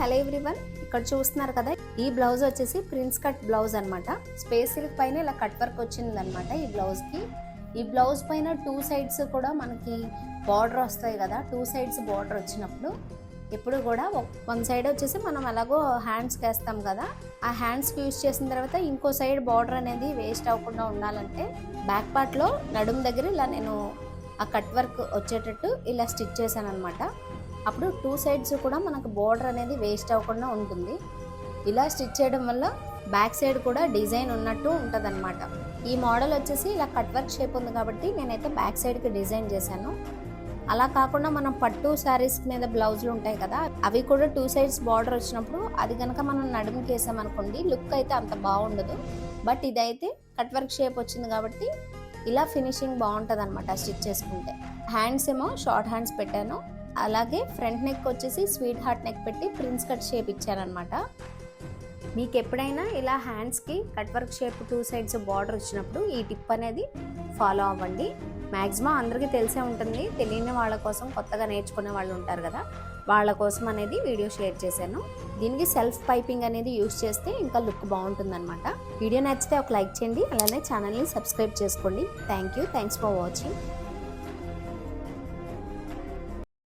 Hello everyone ఇక్కడ చూస్తున్నారు కదా ఈ బ్లౌజ్ వచ్చేసి ప్రిన్స్ కట్ బ్లౌజ్ అనమాట స్పేస్ సిల్క్ పైన ఇలా కట్ వర్క్ వచ్చింది అనమాట ఈ బ్లౌజ్కి ఈ బ్లౌజ్ పైన టూ సైడ్స్ కూడా మనకి బార్డర్ వస్తాయి కదా టూ సైడ్స్ బార్డర్ వచ్చినప్పుడు ఎప్పుడు కూడా వన్ సైడ్ వచ్చేసి మనం ఎలాగో హ్యాండ్స్కి వేస్తాం కదా ఆ హ్యాండ్స్కి యూజ్ చేసిన తర్వాత ఇంకో సైడ్ బార్డర్ అనేది వేస్ట్ అవ్వకుండా ఉండాలంటే బ్యాక్ పార్ట్లో నడుము దగ్గర ఇలా నేను ఆ కట్ వర్క్ వచ్చేటట్టు ఇలా స్టిచ్ చేశాను అనమాట అప్పుడు టూ సైడ్స్ కూడా మనకు బోర్డర్ అనేది వేస్ట్ అవ్వకుండా ఉంటుంది. ఇలా స్టిచ్ చేయడం వల్ల బ్యాక్ సైడ్ కూడా డిజైన్ ఉన్నట్టు ఉంటుంది ఈ మోడల్ వచ్చేసి ఇలా కట్ వర్క్ షేప్ ఉంది కాబట్టి నేనైతే బ్యాక్ సైడ్కి డిజైన్ చేశాను. అలా కాకుండా మనం పట్టు శారీస్ మీద బ్లౌజులు ఉంటాయి కదా అవి కూడా టూ సైడ్స్ బార్డర్ వచ్చినప్పుడు అది కనుక మనం నడుముకి వేసామనుకోండి లుక్ అయితే అంత బాగుండదు. బట్ ఇదైతే కట్ వర్క్ షేప్ వచ్చింది కాబట్టి ఇలా ఫినిషింగ్ బాగుంటుంది అనమాట స్టిచ్ చేసుకుంటే. హ్యాండ్స్ ఏమో షార్ట్ హ్యాండ్స్ పెట్టాను. అలాగే ఫ్రంట్ నెక్ వచ్చేసి స్వీట్ హార్ట్ నెక్ పెట్టి ప్రిన్స్ కట్ షేప్ ఇచ్చారనమాట మీకు ఎప్పుడైనా ఇలా హ్యాండ్స్కి cut work shape two sides border వచ్చినప్పుడు ఈ టిప్ అనేది ఫాలో అవ్వండి. మ్యాక్సిమం అందరికీ తెలిసే ఉంటుంది. తెలియని వాళ్ళ కోసం కొత్తగా నేర్చుకునే వాళ్ళు ఉంటారు కదా వాళ్ళ కోసం అనేది వీడియో షేర్ చేశాను. దీనికి సెల్ఫ్ పైపింగ్ అనేది యూస్ చేస్తే ఇంకా లుక్ బాగుంటుందన్నమాట. వీడియో నచ్చితే ఒక లైక్ చేయండి. అలానే ఛానల్ని సబ్స్క్రైబ్ చేసుకోండి. Thank you. Thanks for watching.